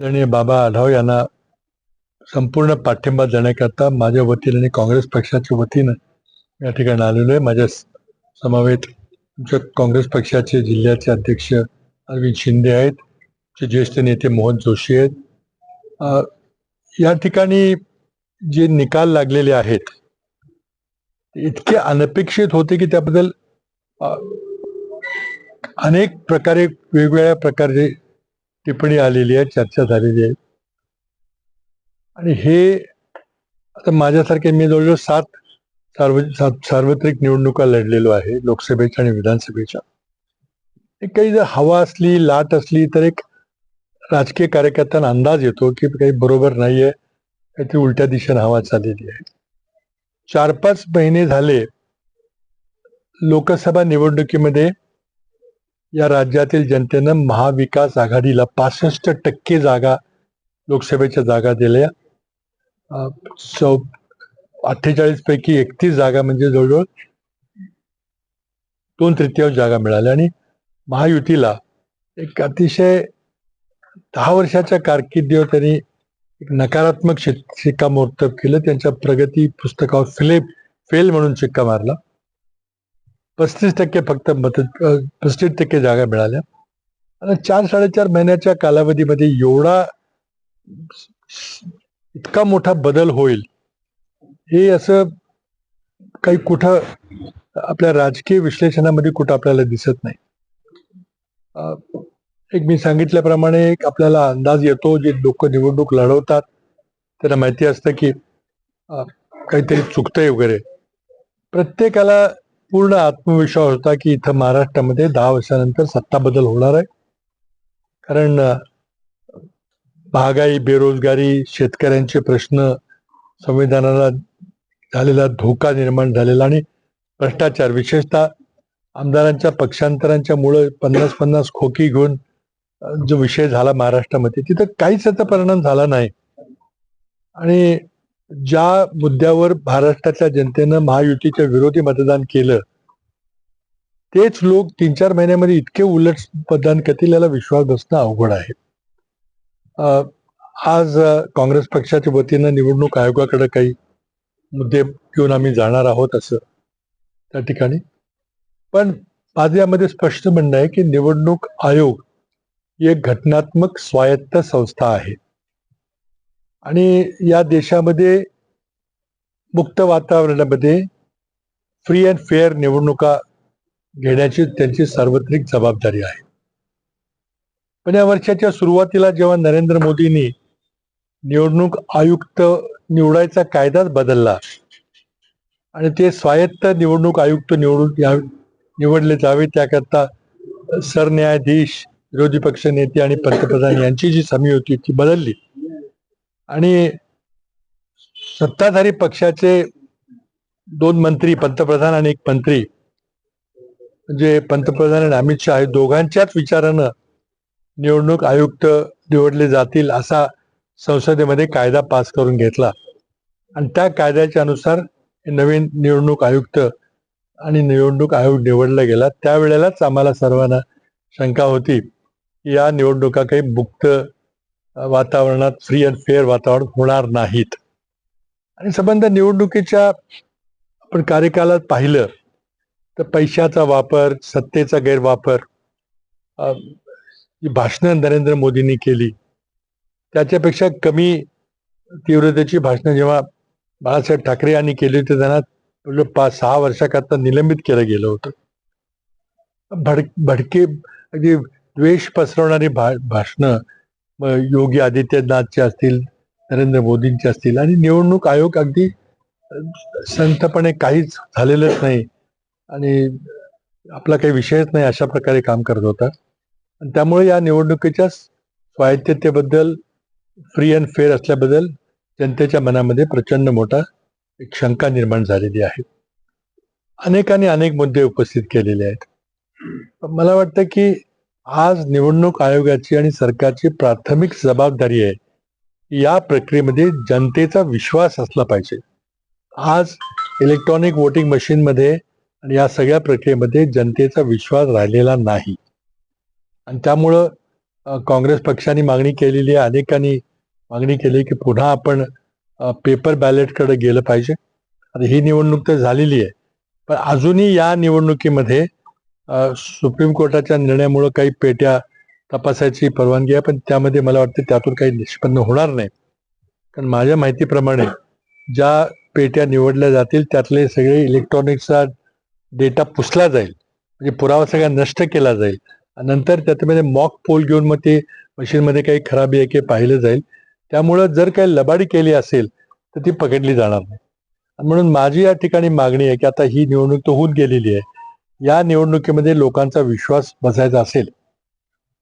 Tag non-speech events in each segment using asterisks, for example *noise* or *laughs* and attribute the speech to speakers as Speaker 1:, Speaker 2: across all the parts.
Speaker 1: आदरणीय बाबा आढाव यांना संपूर्ण पाठिंबा देण्याकरता माझ्या वतीने आणि काँग्रेस पक्षाच्या वतीनं या ठिकाणी आलेलो आहे. माझ्या समवेत आमच्या काँग्रेस पक्षाचे जिल्ह्याचे अध्यक्ष अरविंद शिंदे आहेत. जे ज्येष्ठ नेते मोहन जोशी आहेत. या ठिकाणी जे निकाल लागलेले आहेत इतके अनपेक्षित होते की त्याबद्दल अनेक प्रकारे वेगवेगळ्या प्रकारचे टिप्पणी आलेली आहे चर्चा झालेली आहे. आणि हे आता माझ्यासारखे मी जवळजवळ सात सार्व सार्वत्रिक निवडणुका लढलेलो आहे लोकसभेच्या आणि विधानसभेच्या. काही जर हवा असली लाट असली तर एक राजकीय कार्यकर्त्यांना अंदाज येतो की काही बरोबर नाहीये काहीतरी उलट्या दिशेने हवा चाललेली आहे. चार पाच महिने झाले लोकसभा निवडणुकीमध्ये या राज्यातील जनतेनं महाविकास आघाडीला पासष्ट टक्के जागा लोकसभेच्या जागा दिल्या. अठ्ठेचाळीस पैकी एकतीस जागा म्हणजे जवळजवळ दोन तृतीयांश जागा मिळाल्या. आणि महायुतीला एक अतिशय दहा वर्षाच्या कारकिर्दीवर त्यांनी एक नकारात्मक शिक्कामोर्तब केलं. त्यांच्या प्रगती पुस्तकावर फिले फेल म्हणून शिक्का मारला. पस्तीस टक्के फक्त मत पस्तीस टक्के जागा मिळाल्या. आणि चार साडेचार महिन्याच्या कालावधीमध्ये एवढा इतका मोठा बदल होईल हे असं काही कुठं आपल्या राजकीय विश्लेषणामध्ये कुठं आपल्याला दिसत नाही. एक मी सांगितल्याप्रमाणे एक आपल्याला अंदाज येतो जे लोक निवडणूक लढवतात त्यांना माहिती असतं की काहीतरी चुकतंय वगैरे. प्रत्येकाला पूर्ण आत्मविश्वास होता की इथं महाराष्ट्रामध्ये दहा वर्षानंतर सत्ता बदल होणार आहे. कारण महागाई बेरोजगारी शेतकऱ्यांचे प्रश्न संविधानाला झालेला धोका निर्माण झालेला आणि भ्रष्टाचार विशेषतः आमदारांच्या पक्षांतरांच्या मुळे पन्नास पन्नास खोकी घेऊन जो विषय झाला महाराष्ट्रामध्ये तिथं काहीच त्याचा परिणाम झाला नाही. आणि ज्या मुद्द्यावर महाराष्ट्राच्या जनतेनं महायुतीच्या विरोधी मतदान केलं तेच लोक तीन चार महिन्यामध्ये इतके उलट मतदान करतील याला विश्वास बसणं अवघड आहे. आज काँग्रेस पक्षाच्या वतीनं निवडणूक आयोगाकडे काही मुद्दे घेऊन आम्ही जाणार आहोत असं त्या ठिकाणी. पण माझं यामध्ये स्पष्ट म्हणणं आहे की निवडणूक आयोग ही एक घटनात्मक स्वायत्त संस्था आहे. आणि या देशामध्ये मुक्त वातावरणामध्ये फ्री अँड फेअर निवडणुका घेण्याची त्यांची सार्वत्रिक जबाबदारी आहे. पण या वर्षाच्या सुरुवातीला जेव्हा नरेंद्र मोदींनी निवडणूक आयुक्त निवडायचा कायदाच बदलला आणि ते स्वायत्त निवडणूक आयुक्त निवडून निवडले जावे त्याकरता सरन्यायाधीश विरोधी पक्ष नेते आणि पंतप्रधान यांची जी समी होती ती बदलली. आणि सत्ताधारी पक्षाचे दोन मंत्री पंतप्रधान आणि एक मंत्री म्हणजे पंतप्रधान आणि अमित शहा हे दोघांच्याच विचारानं निवडणूक आयुक्त निवडले जातील असा संसदेमध्ये कायदा पास करून घेतला. आणि त्या कायद्याच्या अनुसार नवीन निवडणूक आयुक्त आणि निवडणूक आयोग निवडला गेला. त्यावेळेलाच आम्हाला सर्वांना शंका होती की या निवडणुका काही मुक्त वातावरणात फ्री अँड फेअर वातावरण होणार नाहीत. आणि संबंध निवडणुकीच्या आपण कार्यकालात पाहिलं तर पैशाचा वापर सत्तेचा गैरवापर जी भाषणं नरेंद्र मोदींनी केली त्याच्यापेक्षा कमी तीव्रतेची भाषणं जेव्हा बाळासाहेब ठाकरे यांनी केली होती त्यांना पाच सहा वर्षाकरता निलंबित केलं गेलं होतं. भड भडके अगदी द्वेष पसरवणारी भा भाषणं योगी आदित्यनाथचे असतील नरेंद्र मोदींचे असतील आणि निवडणूक आयोग अगदी संथपणे काहीच झालेलंच नाही आणि आपला काही विषयच नाही अशा प्रकारे काम करत होता. आणि त्यामुळे या निवडणुकीच्या स्वायत्ततेबद्दल फ्री अँड फेअर असल्याबद्दल जनतेच्या मनामध्ये प्रचंड मोठा एक शंका निर्माण झालेली आहे. अनेकांनी अनेक मुद्दे उपस्थित केलेले आहेत. मला वाटतं की आज निवडणूक आयोगाची आणि सरकारची प्राथमिक जबाबदारी आहे. या प्रक्रियेमध्ये जनतेचा विश्वास असला पाहिजे. आज इलेक्ट्रॉनिक वोटिंग मशीनमध्ये आणि या सगळ्या प्रक्रियेमध्ये जनतेचा विश्वास राहिलेला नाही. आणि त्यामुळं काँग्रेस पक्षाने मागणी केलेली आहे. अनेकांनी मागणी केली की पुन्हा आपण पेपर बॅलेटकडे गेलं पाहिजे. आता ही निवडणूक तर झालेली आहे. पण अजूनही या निवडणुकीमध्ये सुप्रीम कोर्टाच्या निर्णयामुळे काही पेट्या तपासायची परवानगी आहे पण त्यामध्ये मला वाटतं त्यातून काही निष्पन्न होणार नाही. कारण माझ्या माहितीप्रमाणे ज्या पेट्या निवडल्या जातील त्यातले सगळे इलेक्ट्रॉनिक्सचा डेटा पुसला जाईल. म्हणजे पुरावा सगळा नष्ट केला जाईल. आणि नंतर त्याच्यामध्ये मॉक पोल घेऊन मग ते मशीनमध्ये काही खराबी आहे की पाहिलं जाईल. त्यामुळं जर काही लबाडी केली असेल तर ती पकडली जाणार नाही. आणि म्हणून माझी या ठिकाणी मागणी आहे की आता ही निवडणूक तर होऊन गेलेली आहे. या निवडणुकीमध्ये लोकांचा विश्वास बसायचा असेल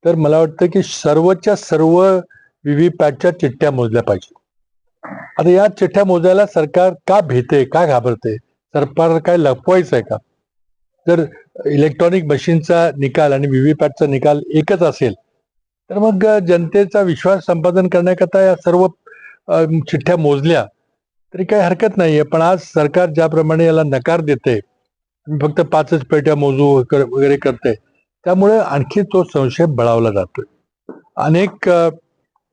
Speaker 1: तर मला वाटतं की सर्वच्या सर्व व्हीव्हीपॅटच्या चिठ्ठ्या मोजल्या पाहिजे. आता या चिठ्ठ्या मोजायला सरकार का भेते का घाबरते? सरकार काय लपवायचं आहे का? जर इलेक्ट्रॉनिक मशीनचा निकाल आणि व्हीव्हीपॅटचा निकाल एकच असेल तर मग जनतेचा विश्वास संपादन करण्याकरता या सर्व चिठ्ठ्या मोजल्या तरी काही हरकत नाहीये. पण आज सरकार ज्याप्रमाणे याला नकार देते फक्त पाचच पेट्या मोजू वगैरे वगैरे करते. त्यामुळे आणखी तो संशय बळावला जातोय अनेक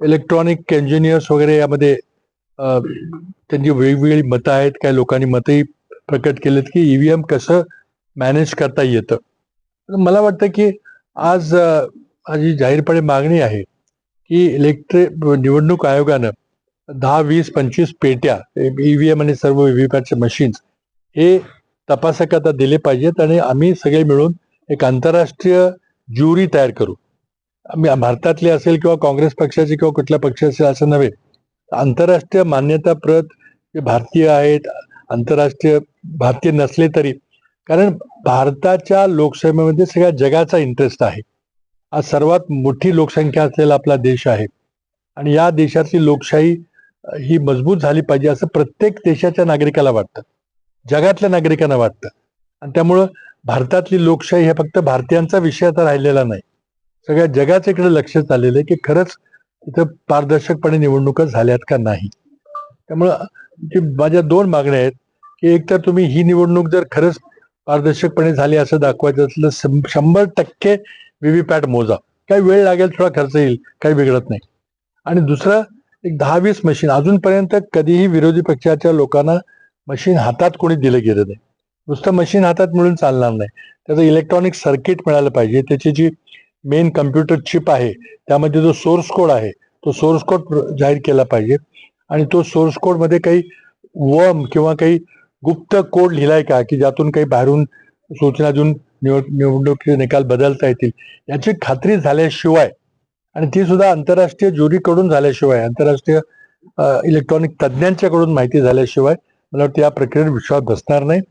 Speaker 1: इलेक्ट्रॉनिक इंजिनियर्स वगैरे यामध्ये त्यांची वेगवेगळी मतं आहेत. काही लोकांनी मतही प्रकट केलेत की ईव्हीएम कसं मॅनेज करता येतं. मला वाटतं की आज माझी जाहीरपणे मागणी आहे की इलेक्ट्रिक निवडणूक आयोगानं दहा वीस पंचवीस पेट्या ईव्हीएम आणि सर्व व्हीव्हीपॅटचे मशीन्स हे तपासकता दिले पाहिजेत आणि आम्ही सगळे मिळून एक आंतरराष्ट्रीय ज्युरी तयार करू. आम्ही भारतातले असेल किंवा काँग्रेस पक्षाचे किंवा कुठल्या पक्षाचे असं नव्हे आंतरराष्ट्रीय मान्यताप्रत जे भारतीय आहेत आंतरराष्ट्रीय भारतीय नसले तरी कारण भारताच्या लोकसभेमध्ये सगळ्या जगाचा इंटरेस्ट आहे. आज सर्वात मोठी लोकसंख्या असलेला आपला देश आहे. आणि या देशातली लोकशाही ही मजबूत झाली पाहिजे असं प्रत्येक देशाच्या नागरिकाला वाटतं. जगातल्या नागरिकांना वाटतं. आणि त्यामुळं भारतातली लोकशाही हे फक्त भारतीयांचा विषय आता राहिलेला नाही. सगळ्या जगाच्या इकडे लक्ष चाललेलं आहे की खरंच तिथं पारदर्शकपणे निवडणुका झाल्यात का नाही. त्यामुळं जी माझ्या दोन मागण्या आहेत की एक तर तुम्ही ही निवडणूक जर खरंच पारदर्शकपणे झाली असं दाखवायचं असलं शंभर टक्के व्हीव्हीपॅट मोजा. काही वेळ लागेल थोडा खर्च येईल काही बिघडत नाही. आणि दुसरं एक दहा वीस मशीन अजूनपर्यंत कधीही विरोधी पक्षाच्या लोकांना मशीन हातात कोणी दिलं गेलं नाही. नुसतं मशीन हातात मिळून चालणार नाही. त्याचं इलेक्ट्रॉनिक सर्किट मिळालं पाहिजे. त्याची जी मेन कम्प्युटर चिप आहे त्यामध्ये जो सोर्स कोड आहे तो सोर्स कोड जाहीर केला पाहिजे. आणि तो सोर्स कोडमध्ये काही वम किंवा काही गुप्त कोड लिहिलाय का की ज्यातून काही बाहेरून सूचना देऊन निवड निवडणुकीचे निकाल बदलता येतील याची खात्री झाल्याशिवाय आणि ती सुद्धा आंतरराष्ट्रीय ज्युरीकडून झाल्याशिवाय आंतरराष्ट्रीय इलेक्ट्रॉनिक तज्ज्ञांच्याकडून माहिती झाल्याशिवाय मला वाटतं या प्रक्रियेवर विश्वास बसणार नाही.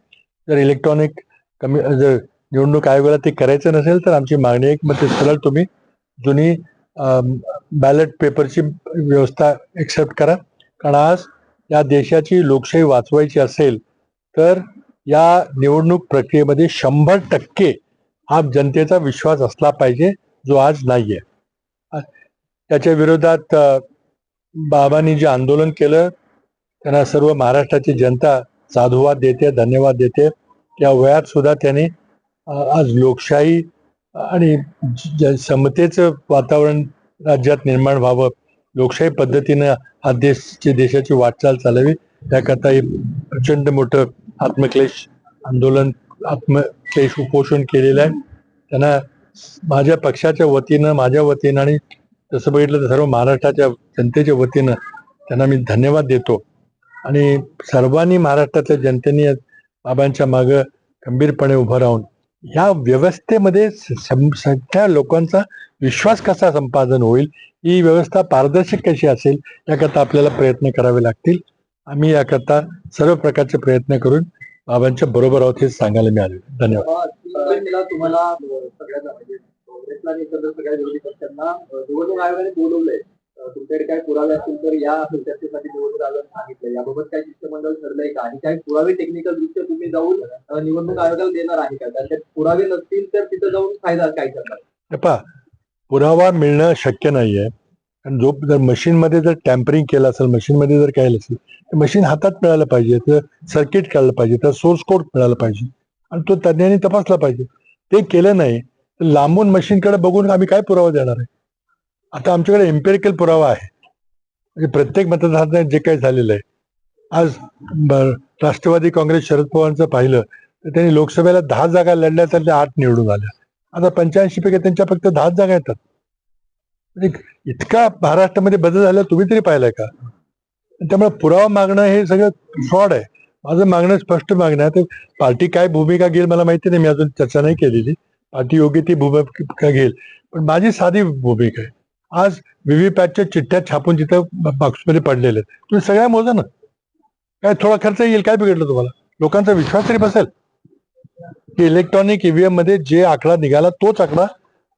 Speaker 1: जर इलेक्ट्रॉनिक कमी जर निवडणूक आयोगाला ते करायचं नसेल तर आमची मागणी एक मग ते सरळ तुम्ही जुनी बॅलेट पेपरची व्यवस्था एक्सेप्ट करा. कारण आज या देशाची लोकशाही वाचवायची असेल तर या निवडणूक प्रक्रियेमध्ये शंभर टक्के हा जनतेचा विश्वास असला पाहिजे जो आज नाहीये. आहे त्याच्या विरोधात बाबांनी जे आंदोलन केलं त्यांना सर्व महाराष्ट्राची जनता साधुवाद देते धन्यवाद देते. त्या वयात सुद्धा त्यांनी आज लोकशाही आणि ज- समतेचं वातावरण राज्यात निर्माण व्हावं. लोकशाही पद्धतीनं हा देशची देशाची वाटचाल चालावी. त्याकरता हे प्रचंड मोठं आत्मक्लेश आंदोलन आत्मक्लेश उपोषण केलेलं आहे. त्यांना माझ्या पक्षाच्या वतीनं माझ्या वतीनं आणि तसं बघितलं तर सर्व महाराष्ट्राच्या जनतेच्या वतीनं त्यांना मी धन्यवाद देतो. आणि सर्वांनी महाराष्ट्रातल्या जनतेने बाबांच्या मागं खंबीरपणे उभं राहून ह्या व्यवस्थेमध्ये सम- सगळ्या लोकांचा विश्वास कसा संपादन होईल ही व्यवस्था पारदर्शक कशी असेल याकरता आपल्याला प्रयत्न करावे लागतील. आम्ही याकरता सर्व प्रकारचे प्रयत्न करून बाबांच्या बरोबर आहोत हे सांगायला मिळाले. धन्यवाद.
Speaker 2: तुम्हाला तुमच्याकडे काय पुरावे असतील तर या चर्चेसाठी निवडणूक आयोगाने सांगितलं याबाबत काय शिष्टमंडळ ठरलंय का? आणि काय पुरावे टेक्निकल दृष्ट्या तुम्ही जाऊन निवडणूक आयोगाला देणार आहे का? कारण त्यात पुरावे नसतील तर तिथं जाऊन फायदा काय करणार?
Speaker 1: हे पहा पुरावा मिळणं शक्य नाहीये. कारण जो जर मशीनमध्ये जर टॅम्परिंग केलं असेल मशीनमध्ये जर काय असेल तर मशीन हातात मिळालं पाहिजे तर सर्किट काढलं पाहिजे तर सोर्स कोड मिळालं पाहिजे. आणि तो तज्ज्ञांनी तपासला पाहिजे. ते केलं नाही तर लांबून मशीनकडे बघून आम्ही काय पुरावा देणार आहे? आता आमच्याकडे एम्पेरिकल पुरावा आहे. म्हणजे प्रत्येक मतदारसंघात जे काही झालेलं आहे. आज ब- राष्ट्रवादी काँग्रेस शरद पवारांचं पाहिलं तर त्यांनी लोकसभेला दहा जागा लढल्या तर त्या आठ निवडून आल्या. आता पंच्याऐंशी पैकी त्यांच्या फक्त दहाच जागा येतात. म्हणजे इतका महाराष्ट्रामध्ये बदल झाला तुम्ही तरी पाहिलाय का? त्यामुळे पुरावा मागणं हे सगळं फ्रॉड आहे. माझं मागणं स्पष्ट मागणं आहे. तर पार्टी काय भूमिका घेईल मला माहिती नाही. मी अजून चर्चा नाही केलेली. पार्टी योग्य ती भूमिका घेईल. पण माझी साधी भूमिका आहे. आज व्हीव्हीपॅटच्या चिठ्ठ्या छापून तिथं बॉक्समध्ये पडलेले आहेत. तुम्ही सगळ्या मोजा ना. काय थोडा खर्च येईल काय बिघडलं तुम्हाला? लोकांचा विश्वास तरी बसेल. की इलेक्ट्रॉनिक ईव्हीएममध्ये जे आकडा निघाला तोच आकडा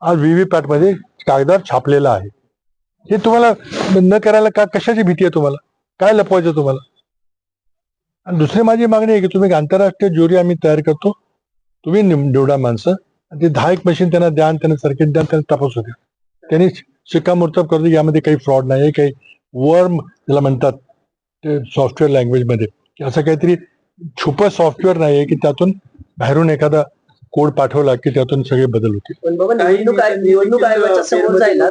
Speaker 1: आज व्हीव्हीपॅटमध्ये कागदावर छापलेला आहे. हे तुम्हाला न करायला का कशाची भीती आहे तुम्हाला? काय लपवायचं तुम्हाला? आणि दुसरी माझी मागणी आहे की तुम्ही एक आंतरराष्ट्रीय ज्युरी आम्ही तयार करतो. तुम्ही निम- निवडा माणसं. आणि ते दहा एक मशीन त्यांना द्या आणि त्यांना सर्किट द्या त्यांना तपासू द्या. त्यांनी शिक्कामोर्तब करतो यामध्ये काही फ्रॉड नाही आहे काही वर्म त्याला म्हणतात ते सॉफ्टवेअर लँग्वेजमध्ये की असं काहीतरी छुपं सॉफ्टवेअर नाही आहे की त्यातून बाहेरून एखादा कोड पाठवला की त्यातून सगळे बदल होतील.
Speaker 2: जायला.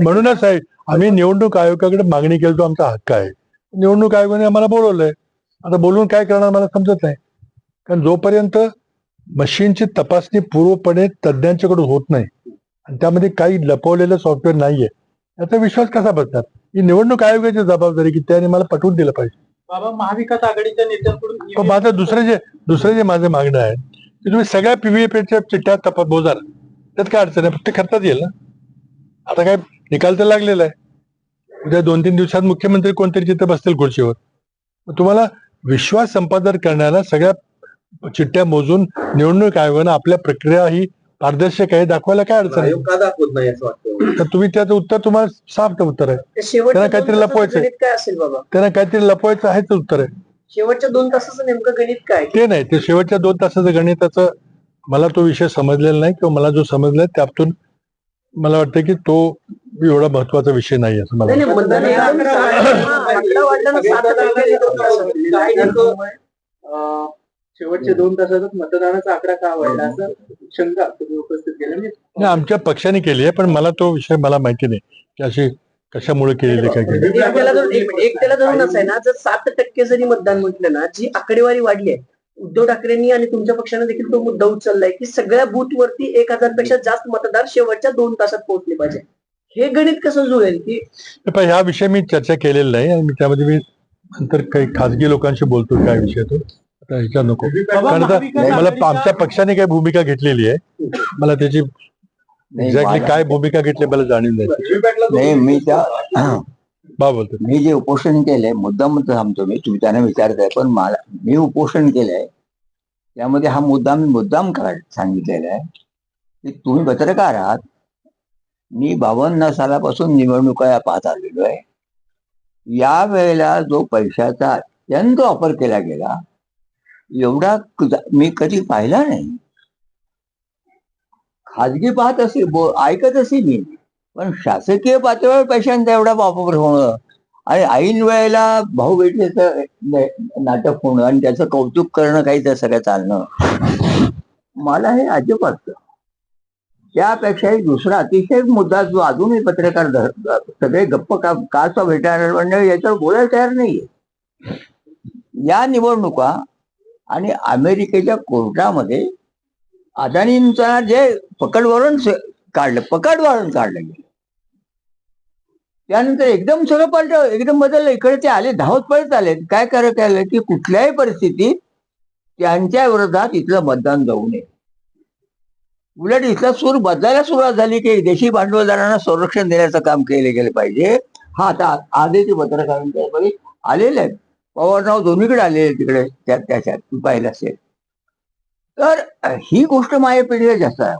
Speaker 1: म्हणूनच आहे. आम्ही निवडणूक आयोगाकडे मागणी केली तो आमचा हक्क आहे. निवडणूक आयोगाने आम्हाला बोलवलंय. आता बोलून काय करणार मला समजत नाही. कारण जोपर्यंत मशीनची तपासणी पूर्वपणे तज्ज्ञांच्याकडून होत नाही आणि त्यामध्ये काही लपवलेलं सॉफ्टवेअर नाहीये. याचा विश्वास कसा बसणार? ही निवडणूक आयोगाची जबाबदारी की त्याने मला पटवून दिलं पाहिजे.
Speaker 3: बाबा महाविकास आघाडीच्या नेत्यांकडून
Speaker 1: पण माझं दुसरं जे दुसरं जे माझं मागणं आहे की तुम्ही सगळ्या पीव्हीएपीच्या चिठ्ठ्या तपा बोजार त्यात काय अडचण आहे? फक्त खर्चात येईल ना? आता काय निकाल तर लागलेला आहे. उद्या दोन तीन दिवसात मुख्यमंत्री कोणतरी तिथं बसतील खुर्चीवर. तुम्हाला विश्वास संपादन करण्याला सगळ्या चिठ्ठ्या मोजून निवडणूक आयोगानं आपल्या प्रक्रिया ही पारदर्शक आहे दाखवायला काय अडचण आहे
Speaker 2: आयोग का दाखवत नाही असं वाटतं
Speaker 1: तर तुम्ही त्याचं उत्तर तुम्हाला साफ उत्तर आहे
Speaker 2: ते शेवटच्या
Speaker 1: त्याला
Speaker 2: दोन
Speaker 1: काहीतरी
Speaker 2: तासाचं
Speaker 1: लपवायचंय.
Speaker 2: गणित काय असेल बाबा
Speaker 1: त्यांना काहीतरी लपवायचं आहेच उत्तर आहे
Speaker 2: शेवटच्या दोन तासाचं नेमकं गणित काय
Speaker 1: ते नाही ते शेवटच्या दोन तासाचं गणिताचं मला तो विषय समजलेला नाही किंवा मला जो समजलाय त्यातून मला वाटतं की तो एवढा महत्त्वाचा विषय नाही असं मला
Speaker 2: नाही नाही
Speaker 1: वाटतं.
Speaker 2: मतदान एकदम सात- आकडा वाढला ना सात टक्क्यांनी दोन तासात. काय नेमकं?
Speaker 3: अं, शेवटच्या दोन तासातच मतदानाचा आकडा का वाढला असं शंका तुम्ही उपस्थित केली? म्हणजे
Speaker 1: नाही, आमच्या पक्षाने केली आहे पण मला तो विषय मला माहिती नाही की अशी कशामुळे केलेली काय केली.
Speaker 2: एक एकट्याला धरून आहे ना जर सात टक्के जरी मतदान म्हटलं ना जी आकडेवारी वाढली आहे उद्धव ठाकरेंनी आणि तुमच्या पक्षाने देखील तो मुद्दा उचललाय की सगळ्या बूथ वरती एक हजारपेक्षा जास्त मतदार शेवटच्या दोन तासात पोहोचले पाहिजे. हे गणित कसं जुळेल की
Speaker 1: पण ह्या विषयी मी चर्चा केलेली नाही आणि मी त्यामध्ये मी नंतर काही खासगी लोकांशी बोलतो काय विषय तो. ह्याच्या नको. कारण आता मला आमच्या पक्षाने काही भूमिका घेतलेली आहे. मला त्याची एक्झॅक्टली काय भूमिका घेतली मला जाणीव नाही
Speaker 4: नाही मी त्या *clears throat*
Speaker 1: बा बोलतो
Speaker 4: मी जे उपोषण केलंय मुद्दाम सांगतो मी तुम्ही त्यांना विचारताय पण मला मी उपोषण केलंय त्यामध्ये हा मुद्दा मी मुद्दाम सांगितलेला आहे? की तुम्ही पत्रकार आहात मी बावन्न सालापासून निवडणुका पाहत आलेलो आहे. या वेळेला जो पैशाचा अत्यंत वापर केला गेला एवढा मी कधी पाहिला नाही. खाजगी पाहत असे ऐकत असे मी. पण शासकीय पातळीवर पैशांचा एवढा वापर होणं आणि ऐन वेळेला भाऊ बेटीचं नाटक होणं आणि त्याचं कौतुक करणं काही त्या सगळं चालणं. मला हे अजिबात त्यापेक्षाही दुसरा अतिशय मुद्दा जो अजूनही पत्रकार धर- सगळे गप्प का काचा भेटणार मंडळ याच्यावर बोलायला तयार नाहीये. या निवडणुका आणि अमेरिकेच्या कोर्टामध्ये अदानींचा जे पकड वॉरंट काढलं पकड वॉरंट काढलं गेलं. त्यानंतर एकदम सगळं पलट एकदम बदललं. इकडे ते आले धावत पळत आले. काय करत आले की कुठल्याही परिस्थितीत त्यांच्या विरोधात इथलं मतदान जाऊ नये. उलट इथला सूर बदलायला सुरुवात झाली की देशी भांडवलदारांना संरक्षण देण्याचं काम केले गेलं पाहिजे. हा आता आधीचे पत्रकारांच्या आलेले आहेत पवारराव दोन्हीकडे आलेले तिकडे त्या त्याच्यात तू पाहिलं असेल. तर ही गोष्ट माझ्या पिढीला जास्त आहे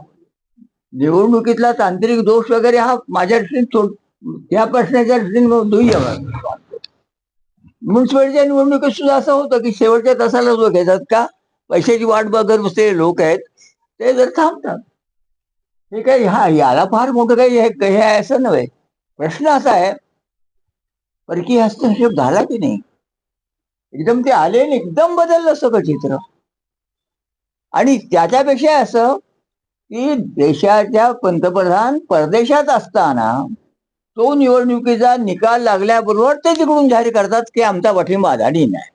Speaker 4: निवडणुकीतला तांत्रिक दोष वगैरे हा माझ्या दृष्टीने थोड- त्या प्रश्नाच्या दृष्टीने दुय्यम आहे. निवडणुकीत सुद्धा असं होतं की शेवटच्या तासाला जो घेतात का? पैशाची वाट बघत बसलेले लोक आहेत ते जर थांबतात. हे काही हा याला फार मोठं काही हे आहे असं नव्हे. प्रश्न असा आहे परकीय हस्तक्षेप झाला की नाही? एकदम ते आले आणि एकदम बदललं सगळं चित्र. आणि त्याच्यापेक्षा असं की देशाच्या पंतप्रधान परदेशात असताना तो निवडणुकीचा निकाल लागल्याबरोबर ते तिकडून जाहीर करतात की आमचा पाठिंबा अदानी नाही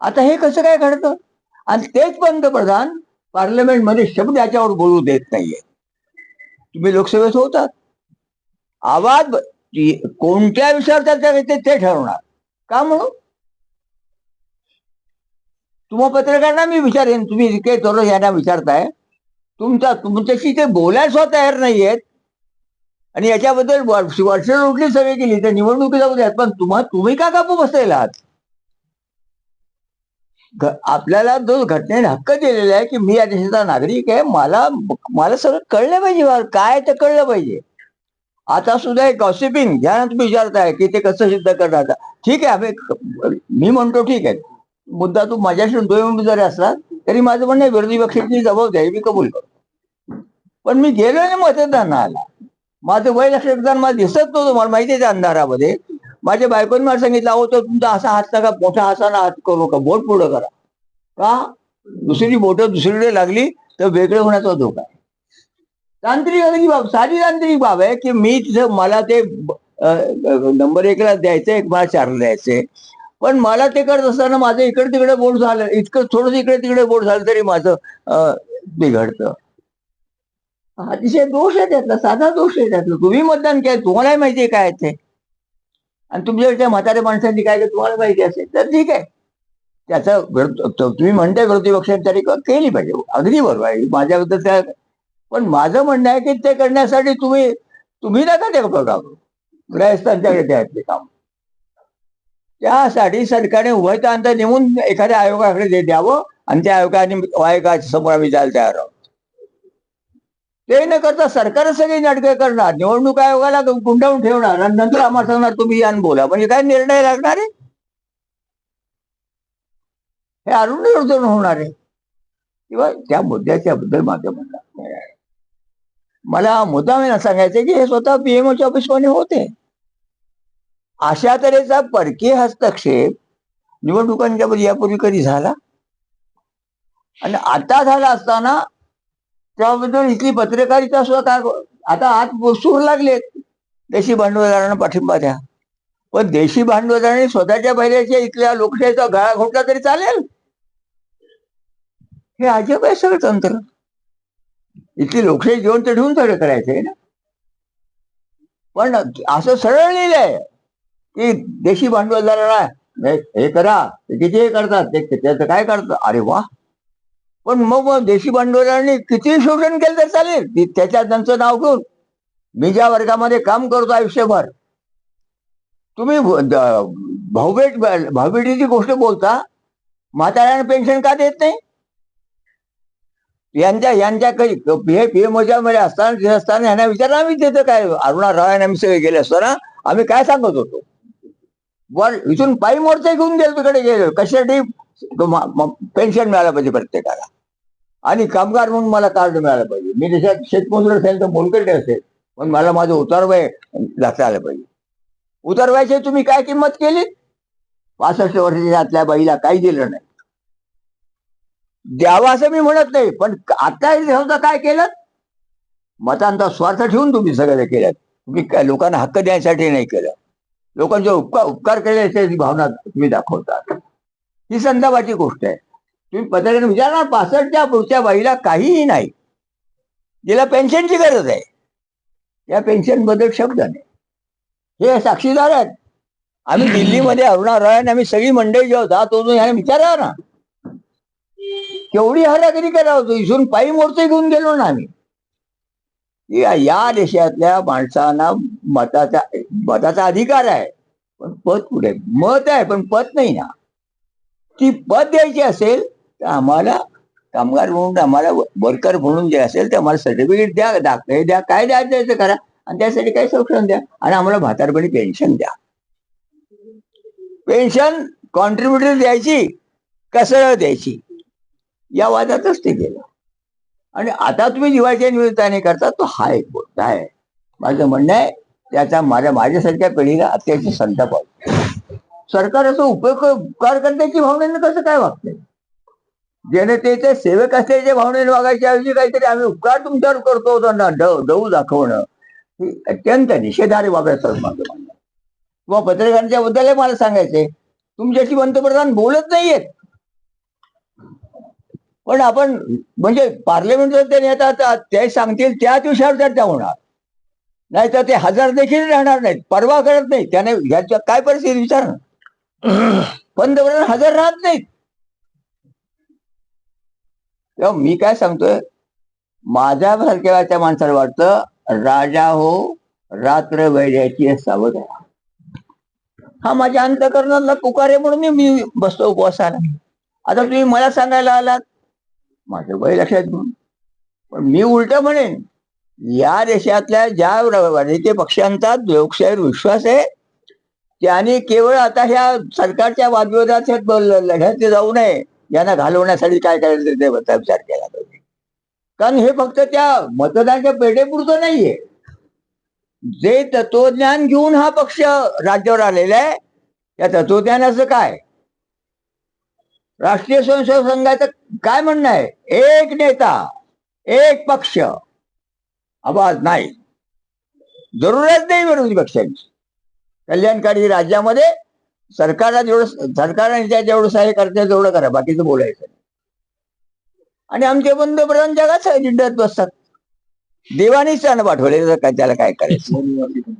Speaker 4: आता हे कसं काय घडतं? आणि तेच पंतप्रधान पार्लमेंटमध्ये शब्द याच्यावर बोलू देत नाहीये. तुम्ही लोकसभेत होतात. आवाज कोणत्या विषयावर चर्चा घेते ते ठरवणार. का म्हणून? तुम्हा पत्रकारांना मी विचारेन तुम्ही इतके चोरस यांना विचारताय. तुमचा तुमच्याशी ते बोलायला सुद्धा तयार नाहीयेत. आणि याच्याबद्दल वर्ष वर्ष उठली सगळी केली तर निवडणुकी जाऊ द्यात. पण तुम्हा तुम्ही का कापू बसलेला आहात? आपल्याला जो घटनेने हक्क दिलेला आहे की मी या देशाचा नागरिक आहे. मला मला सगळं कळलं पाहिजे बा, काय ते कळलं पाहिजे. आता सुद्धा एक गॉसिपिंग ज्यानं तुम्ही विचारताय की ते कसं सिद्ध करणार ठीक आहे मी म्हणतो ठीक आहे. मुद्दा तू माझ्याशी दोन जरी असला तरी माझं म्हणणं आहे, विरोधी पक्षाची जबाबदारी मी कबूल करतो पण मी गेलो मतदान मतदानाला. माझं वय लक्षात मला दिसत नव्हतं मला माहिती आहे त्या अंधारामध्ये. माझ्या बायकोने मला सांगितलं अहो तर तुमचा असा हात नका मोठा हाताना हात करू नका बोट पुढं करा. का? दुसरी बोट दुसरीकडे लागली तर वेगळे होण्याचा धोका आहे. तांत्रिक अगदी बाब साधी तांत्रिक बाब आहे की मी तिथं मला ते नंबर एकला द्यायचं एक मला चारला द्यायचंय पण मला ते करत असताना माझं इकडे तिकडे बोट झालं इतकं थोडंसं इकडे तिकडे बोट झालं तरी माझं बिघडतं. अतिशय दोष आहे त्यातला साधा दोष आहे त्यातला. तुम्ही मतदान केलं तुम्हालाही माहिती आहे काय ते. आणि तुमच्याकडच्या म्हाताऱ्या माणसांनी काय तुम्हाला माहिती असेल तर ठीक आहे. त्याचं तुम्ही म्हणताय विरोधी पक्षांनी तरी केली पाहिजे. अगदी बरोबर आहे. माझ्याबद्दल त्या पण माझं म्हणणं आहे की ते करण्यासाठी तुम्ही तुम्ही नका ते करू. ग्रहस्थांच्याकडे द्यायचे आहेत ते काम. त्यासाठी सरकारने उभयता अंत नेमून एखाद्या आयोगाकडे ते द्यावं आणि त्या आयोगाने आयोगाच्या समोर आम्ही जायला तयार आहोत. ते न करता सरकार सगळी नाटकं करणार. निवडणूक आयोगाला गुंडावून ठेवणार आणि नंतर आम्हाला सांगणार तुम्ही यान बोला. म्हणजे काय निर्णय लागणार आहे? हे अरुण होणार आहे. किंवा त्या मुद्द्याच्या बद्दल माझं म्हणणं मला मुद्दाम सांगायचं की हे स्वतः पीएमओच्या ऑफिसमध्ये होते. अशा तऱ्हेचा परकीय हस्तक्षेप निवडणुकांच्या यापूर्वी कधी झाला? आणि आता झाला असताना त्याबद्दल इथली पत्रकारिता सुद्धा काय आता आत सूर लागलेत. देशी भांडवलदारांना पाठिंबा द्या. पण देशी भांडवलदारांनी स्वतःच्या पहिल्याच्या इथल्या लोकशाहीचा गाळा घोटला तरी चालेल? हे अजब आहे सगळं तंत्र. इथली लोकशाही जिवंत ठेवून सगळं करायचंय ना? पण असं सरळ लिहिलंय की देशी भांडवलदाराला हे हे करा ते किती हे करतात ते त्याचं काय करतात? अरे वा! पण मग देशी भांडवलांनी किती शोषण केलं तर चालेल? त्याच्या त्यांचं नाव घेऊन मी ज्या वर्गामध्ये काम करतो आयुष्यभर तुम्ही भाऊबेट भाऊबेटीची गोष्ट बोलता म्हाताऱ्यांना पेन्शन का देत नाही? यांच्या यांच्या काही हे पीएमओच्या मध्ये म्हणजे असताना तिथे असताना यांना विचारलं आम्ही तिथं काय अरुणा राव यांना आम्ही सगळे गेले असताना आम्ही काय सांगत होतो? वर इथून पायी मोर्चा घेऊन गेलो तिकडे गेलो. कशासाठी? पेन्शन मिळालं पाहिजे प्रत्येकाला. आणि कामगार म्हणून मला कार्ड मिळालं पाहिजे. मी देशात शेतमजूर असेल तर मोलकटे असेल पण मला माझं उतारवय लागता आलं पाहिजे. उतारवायचे तुम्ही काय किंमत केली? पासष्ट वर्षाच्या आतल्या बाईला काही दिलं नाही. द्यावा असं मी म्हणत नाही पण आता समजा काय केलं? मतांचा स्वार्थ ठेवून तुम्ही सगळं केलं. तुम्ही काय लोकांना हक्क द्यायसाठी नाही केलं. लोकांचे उपकार उपकार केल्याची भावना तुम्ही दाखवतात ही संदर्भाची गोष्ट आहे. तुम्ही पत्रकार विचारणार पासष्टच्या पुढच्या बाईला काहीही नाही. जिला पेन्शनची गरज आहे. या पेन्शनबद्दल शब्द नाही. हे साक्षीदार आहेत. आम्ही दिल्लीमध्ये अरुणा रॉय आणि आम्ही सगळी मंडळी जेव्हा होता तो ह्याने विचारा ना. केवढी हरागरी करा होतो इथून पायी मोर्चे घेऊन गेलो ना आम्ही. या- देशातल्या माणसांना मताचा मताचा अधिकार आहे. पण पद कुठे? मत आहे पण पद नाही ना. ती पद द्यायची असेल तर आम्हाला कामगार म्हणून आम्हाला वर्कर म्हणून जे असेल ते आम्हाला सर्टिफिकेट द्या दाखले द्या काय द्यायचं आहे करा. आणि त्यासाठी काय संरक्षण द्या. आणि आम्हाला म्हातारपणी पेन्शन द्या. पेन्शन कॉन्ट्रीब्युटर द्यायची कसं द्यायची? या वादातच ते गेलं. आणि आता तुम्ही दिवाळीच्या निमित्ताने करता तो हा एक मुद्दा आहे. माझं म्हणणं आहे त्याचा माझ्या माझ्यासारख्या पिढीला अत्याची संताप आहे सरकार असं उपयोग उपकार करण्याची भावनेनं कसं काय वागतंय जनतेचे सेवक असल्याच्या भावनेने वागायच्या ऐवजी काहीतरी आम्ही उपकार तुमच्यावर करतो त्यांना ना दाखवणं. ही अत्यंत निषेधार्ह बाब माझं म्हणणं किंवा पत्रकारांच्या बद्दल मला सांगायचंय तुमच्याशी पंतप्रधान बोलत नाहीयेत. पण आपण म्हणजे पार्लमेंट ते नेतात ते सांगतील त्याच विषयावर चर्चा होणार. नाहीतर ते हजार देखील राहणार नाहीत परवा करत नाही त्याने ह्याच्या काय परिस्थिती विचार पंतप्रधान हजर राहत नाहीत. तेव्हा मी काय सांगतोय माझ्यासारख्या त्या माणसाला वाटतं राजा हो रात्र वैद्याची सावध हा माझ्या अंतकरणाला पुकारे म्हणून मी- मी बसतो उपवासाला. आता तुम्ही मला सांगायला आलात माझं वय लक्षात घेऊन पण मी उलट म्हणेन या देशातल्या ज्या राजकीय पक्षांचा लोकशाहीवर विश्वास आहे त्याने केवळ आता ह्या सरकारच्या वादविवादात लढ्यात जाऊ नये यांना घालवण्यासाठी काय करायचं ते विचार केला पाहिजे. कारण हे फक्त त्या मतदानाच्या पेटेपुरतं नाहीये. जे तत्वज्ञान घेऊन हा पक्ष राज्यावर आलेला आहे त्या तत्वज्ञानाचं काय? राष्ट्रीय स्वयंसेवक संघाचं काय म्हणणं आहे? एक नेता एक पक्ष. आवाज नाही. जरूरच नाही विरोधी पक्षांची. कल्याणकारी राज्यामध्ये सरकारला जेवढं सरकारने त्या जेवढं सहाय्य करते तेवढं करा. बाकीचं बोलायचं नाही. आणि आमचे पंतप्रधान जगात जिड्यात बसतात. देवानीच त्यानं पाठवले तर काय त्याला काय करायचं. *laughs*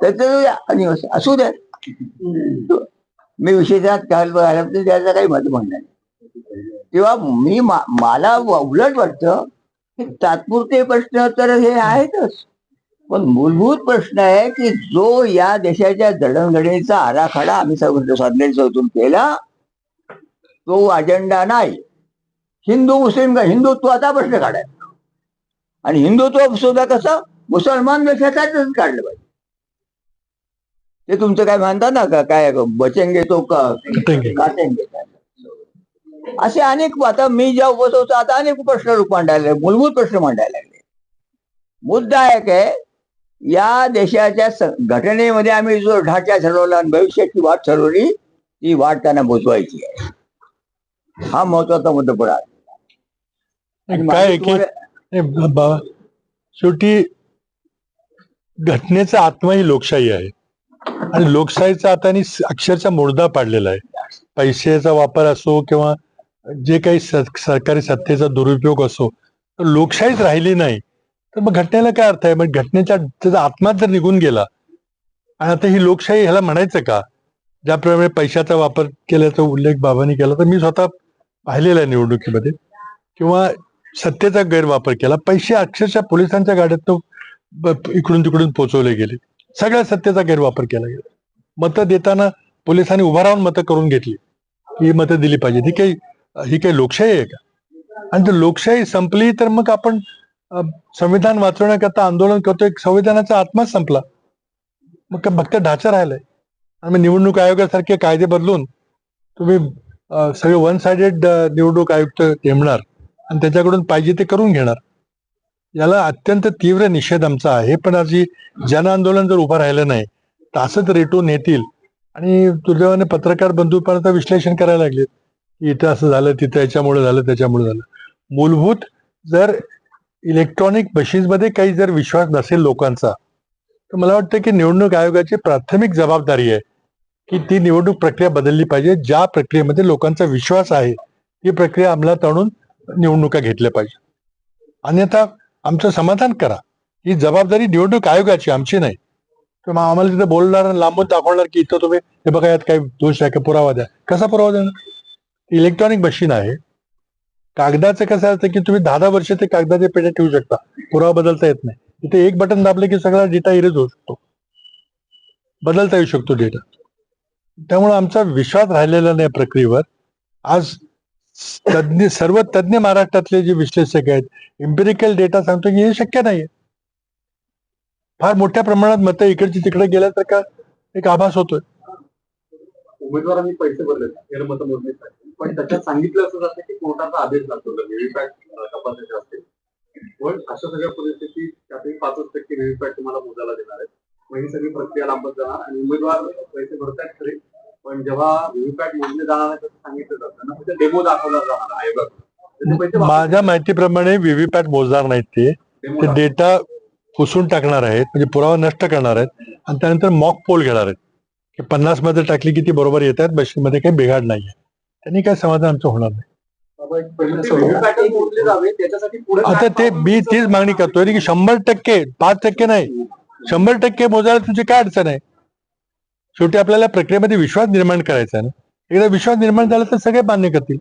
Speaker 4: त्याचं असू द्या. मी विशेषात काल बघायला त्याचं काही मत म्हणणं नाही. तेव्हा मी मला उलट वाटतं की तात्पुरते प्रश्न तर हे आहेतच. पण मूलभूत प्रश्न आहे की जो या देशाच्या जडणघडणीचा आराखडा आम्ही सगळं साधने केला तो अजेंडा नाही. हिंदू मुस्लिम का हिंदुत्वाचा प्रश्न काढायचा. आणि हिंदुत्व सुद्धा कसं? मुसलमान देशाचाच काढलं पाहिजे. ते तुमचं काय म्हणतात ना का काय बचेंगे तो का?
Speaker 1: कटेंगे.
Speaker 4: काटेंगे असे अनेक आता मी ज्या होतो आता अनेक प्रश्न रूप मांडायला मूलभूत प्रश्न मांडायला लागले. मुद्दा एक आहे या देशाच्या घटनेमध्ये आम्ही जो ढाचा ठरवला आणि भविष्याची वाट ठरवली ती वाट त्यांना पोचवायची आहे. हा महत्त्वाचा मुद्दा
Speaker 1: बाबा शेवटी घटनेचा आत्मा ही लोकशाही आहे. आणि लोकशाहीचा आता अक्षरशः मुर्दा पाडलेला आहे. पैशाचा वापर असो किंवा जे काही सरकारी सत्तेचा दुरुपयोग असो तर लोकशाहीच राहिली नाही. तर मग घटनेला काय अर्थ आहे? मग घटनेच्या त्याचा आत्माच जर निघून गेला आणि आता ही लोकशाही ह्याला म्हणायचं का? ज्याप्रमाणे पैशाचा वापर केल्याचा उल्लेख बाबांनी केला तर मी स्वतः पाहिलेला आहे निवडणुकीमध्ये. किंवा सत्तेचा गैरवापर केला. पैसे अक्षरशः पोलिसांच्या गाड्यात इकडून तिकडून पोचवले गेले. सगळ्या सत्तेचा गैरवापर केला गेला. मतं देताना पोलिसांनी उभा राहून मतं करून घेतली. ही मतं दिली पाहिजे ही काही ही काही लोकशाही आहे का? आणि जर लोकशाही संपली तर मग आपण संविधान वाचवण्याकरता आंदोलन करतो एक संविधानाचा आत्माच संपला. मग काय फक्त ढाचा राहिलाय. आणि मग निवडणूक आयोगासारखे कायदे बदलून तुम्ही सगळे वन साइडेड निवडणूक आयुक्त नेमणार. आणि त्याच्याकडून पाहिजे ते करून घेणार. याला अत्यंत तीव्र निषेध आमचा आहे पण आज ही जन आंदोलन जर उभं राहिलं नाही तर असंच रेटून येतील आणि दुर्दैवाने पत्रकार बंधू पण आता विश्लेषण करायला लागले की इथं असं झालं तिथं याच्यामुळे झालं त्याच्यामुळे झालं. मूलभूत जर इलेक्ट्रॉनिक मशीन्समध्ये काही जर विश्वास नसेल लोकांचा तर मला वाटतं की निवडणूक आयोगाची प्राथमिक जबाबदारी आहे की ती निवडणूक प्रक्रिया बदलली पाहिजे ज्या प्रक्रियेमध्ये लोकांचा विश्वास आहे ती प्रक्रिया अंमलात आणून निवडणुका घेतल्या पाहिजे. अन्यथा आमचं समाधान करा. ही जबाबदारी निवडणूक आयोगाची आमची नाही. तर मग आम्हाला तिथे बोलणार लांबून दाखवणार की इथं तुम्ही हे बघा यात काही दोष आहे का? पुरावा द्या. कसा पुरावा देणार? इलेक्ट्रॉनिक मशीन आहे. कागदाचं कसं असतं की तुम्ही दहा दहा वर्ष ते कागदाचे पेढे ठेवू शकता. पुरावा बदलता येत नाही. तिथे एक बटन दाबले की सगळा डेटा इरेज होऊ शकतो. बदलता येऊ शकतो डेटा. त्यामुळे आमचा विश्वास राहिलेला नाही प्रक्रियेवर. आज तज्ञ सर्व तज्ञ महाराष्ट्रातले जे विश्लेषक आहेत इम्पेरिकल डेटा सांगतो की हे शक्य नाहीये. फार मोठ्या प्रमाणात मतं इकडची तिकडे गेल्यासारखा एक आभास होतोय.
Speaker 2: उमेदवारांनी पैसे भरले फेरमत मोजले पण त्याच्यात सांगितलं असं जातं की कोर्टाचा आदेश लागतो व्हीव्हीपॅट तपासायचे असते पण अशा सगळ्या परिस्थितीत त्यातही पाचच टक्के व्हीव्हीपॅट तुम्हाला मोजायला देणार आहेत. मग ही सगळी प्रक्रिया लांबत जाणार आणि उमेदवार पैसे भरतायत खरे. पण जेव्हा व्हीव्हीपॅट मोजले जाणार आहे तसं सांगितलं जातं ना. फक्त डेमो दाखवला जाणार त्याचे वापस-
Speaker 1: माझ्या माहितीप्रमाणे व्हीव्हीपॅट मोजणार नाहीत ते. डेटा पुसून टाकणार आहेत म्हणजे पुरावा नष्ट करणार आहेत. आणि त्यानंतर मॉक पोल घेणार आहेत की पन्नासमध्ये टाकली की ती बरोबर येत आहेत मशीनमध्ये काही बिघाड नाहीये त्यांनी काय समाधान आमचं होणार नाही. आता ते मी तीच मागणी करतोय की शंभर टक्के पाच टक्के नाही. शंभर टक्के मोजायला तुझी काय अडचण आहे? शेवटी आपल्याला प्रक्रियेमध्ये विश्वास निर्माण करायचा आहे ना. एकदा विश्वास निर्माण झाला तर सगळे मान्य करतील.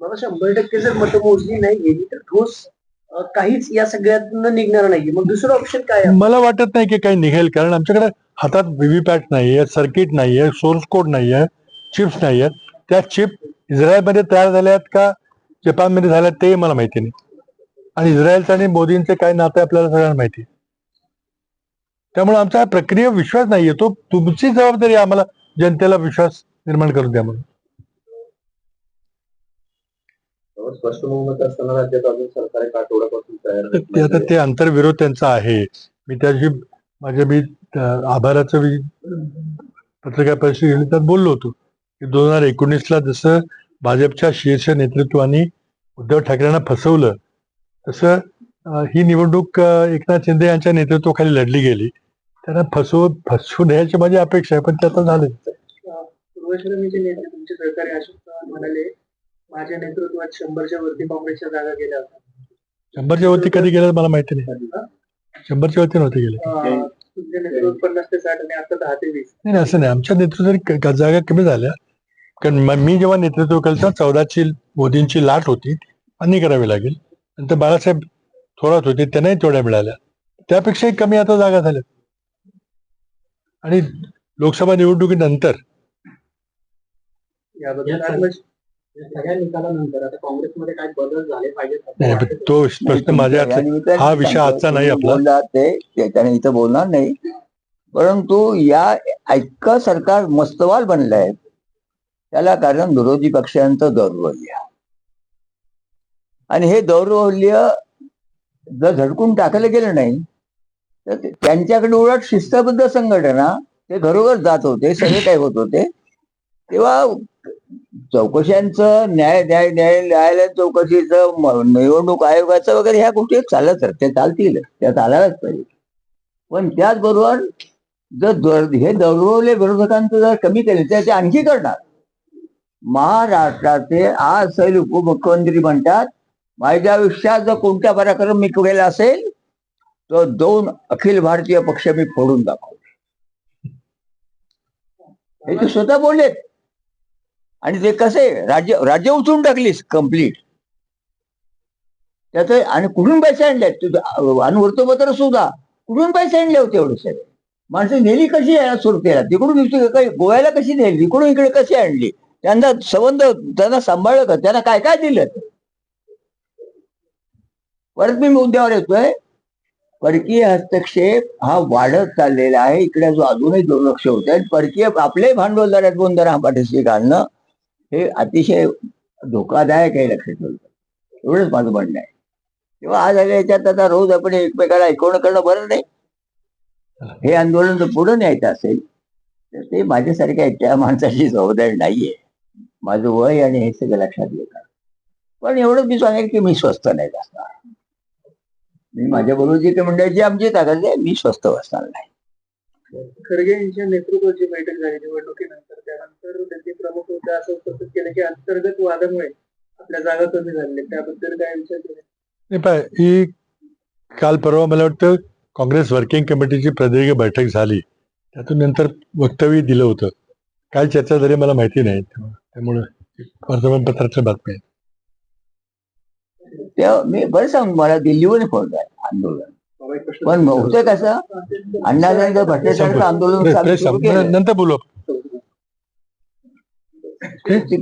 Speaker 3: बाबा शंभर टक्के जर मतमोजणी नाही गेली तर ठोस काहीच या सगळ्यातनं निघणार नाहीये. मग दुसरं ऑप्शन काय आहे?
Speaker 1: मला वाटत नाही की काही निघेल कारण आमच्याकडे हातात व्हीव्हीपॅट नाहीये सर्किट नाहीये सोर्स कोड नाहीये चिप्स नाहीयेत. त्या चिप इस्रायलमध्ये तयार झाल्या आहेत का जपानमध्ये झाल्या आहेत ते मला माहिती नाही. आणि इस्रायलचं आणि मोदींचे काय नातं आहे आपल्याला सगळ्यांना माहिती आहे. त्यामुळे आमचा प्रक्रिया विश्वास नाहीये. तो तुमची जबाबदारी आम्हाला जनतेला विश्वास निर्माण करून द्या म्हणून. ते आता ते आंतरविरोध त्यांचा आहे. मी त्याची माझे मी आभाराचं मी पत्रकार परिषद घेतली त्यात बोललो होतो की दोन हजार एकोणीसला जसं भाजपच्या शीर्ष नेतृत्वाने उद्धव ठाकरेंना फसवलं तसं ही निवडणूक एकनाथ शिंदे यांच्या नेतृत्वाखाली लढली गेली. त्यांना फसवू फसवू द्यायची माझी अपेक्षा आहे पण ते आता झालं
Speaker 3: पूर्वश्रमीचे नेते तुमचे सहकारी अशोक चव्हाण म्हणाले माझ्या नेतृत्वात शंभरच्या वरती काँग्रेसच्या जागा गेल्या होत्या.
Speaker 1: शंभरच्या वरती कधी गेलं मला माहिती नाही. शंभरच्या वरती नव्हते गेले.
Speaker 3: अं, तुमचे नेतृत्व पन्नास ते साठ आणि आता दहा ते वीस.
Speaker 1: नाही असं नाही. आमच्या क- जागा कमी झाल्या कारण म- जेव्हा नेतृत्व केलं तेव्हा चौदाची मोदींची लाट होती मान्य करावी लागेल. नंतर बाळासाहेब थोरात होते त्यांनाही तेवढ्या मिळाल्या. त्यापेक्षाही कमी आता जागा झाल्या आणि लोकसभा निवडणुकीनंतर? तो प्रश्न माझ्या हा विषय आजचा नाही आपला.
Speaker 4: ते त्याने इथं बोलणार नाही परंतु या ऐतकं सरकार मस्तवाल बनलंय त्याला कारण विरोधी पक्षांचं दौर्बल्य आणि हे दौर्बल्य जर झटकून टाकलं गेलं नाही तर त्यांच्याकडे उलट शिस्तबद्ध संघटना ते घरोघर जात होते सगळे काय होत होते. तेव्हा चौकशांचं न्याय न्याय न्याय न्यायालय चौकशीचं निवडणूक आयोगाचं वगैरे ह्या गोष्टी चालत ते चालतील त्या चालायलाच पाहिजे. पण त्याचबरोबर जर हे दौरवले विरोधकांचं जर कमी केले तर ते आणखी करणार. महाराष्ट्राचे आज सैल उपमुख्यमंत्री म्हणतात माझ्या आयुष्यात जर कोणता पराक्रम मी केला असेल तर दोन अखिल भारतीय पक्ष मी फोडून दाखवले हे ते स्वतः बोललेत. आणि ते कसे राज्य राज्य उचलून टाकलीस कंप्लीट त्याच आणि कुठून पैसे आणले तुझं आणि वृत्तपत्र सुद्धा. कुठून पैसे आणले होते एवढे सगळे? माणसं नेली कशी आहे सुरतेला? तिकडून गोव्याला कशी नेली? तिकडून इकडे कशी आणली? त्यांना संबंध त्यांना सांभाळलं का? त्यांना काय काय दिलं? परत मी मुद्द्यावर येतोय. परकीय हस्तक्षेप हा वाढत चाललेला आहे. इकडे जो अजूनही दुर्लक्ष होत आहे परकीय आपले भांडवलदारात गोंधळ पाठीशी घालणं हे अतिशय धोकादायक आहे लक्षात ठेवलं एवढंच माझं म्हणणं आहे. तेव्हा आज आल्या याच्यात आता रोज आपण एकमेकाला ऐकवणं करणं बरं नाही. हे आंदोलन जर पुढे न्यायचं असेल तर ते माझ्यासारख्या एकट्या माणसाची जबाबदारी नाहीये. माझं वय आणि हे सगळं लक्षात येतं. पण एवढं मी सांगेन की मी स्वस्त नाही असणार मी माझ्या बरोबर जे काही मंडळी जी आमची ताकद आहे मी स्वस्त बसणार नाही.
Speaker 3: खरगे यांच्या नेतृत्वाची बैठक झाली निवडणुकीनंतर. त्यानंतर त्यांचे प्रमुख होते असं उपस्थित केलं की अंतर्गत वादामुळे आपल्या जागा कमी झाल्या त्याबद्दल काय विचार केला
Speaker 1: नाही पाय ही काल परवा मला वाटतं काँग्रेस वर्किंग कमिटीची प्रदीर्घ बैठक झाली. त्यातून नंतर वक्तव्य दिलं होतं. काय चर्चा झाली मला माहिती नाही. त्यामुळे वर्तमानपत्राच्या बातमी आहे.
Speaker 4: तेव्हा मी बरं सांग मला दिल्लीवर फोन आहे आंदोलन. पण होतं कसं? अण्णासाहेब भट्टाचार्याचं आंदोलन
Speaker 1: नंतर बोलू Thank